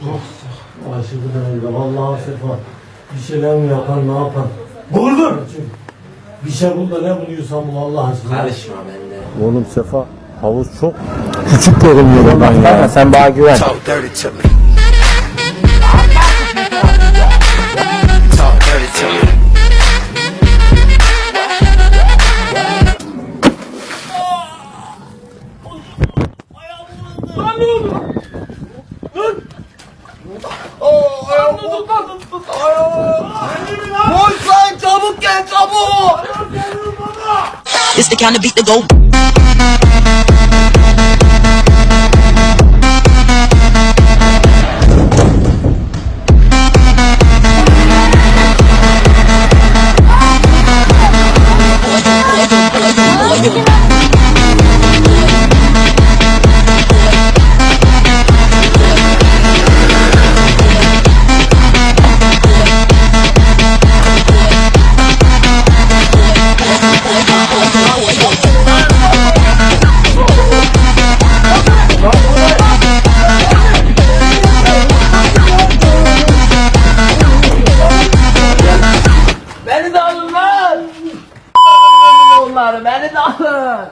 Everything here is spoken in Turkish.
Aşırı derecede. Vallahi sefa. Bir şeyler mi yapan ne yapan? Bulgur. Bir şey bul da ne buluyorsan bul Allah aşkına. Karışma bende. Oğlum Sefa havuz çok küçük görünüyor buradan ya. Sen bana güven. It's the kind of beat to go. kolları beni de alın.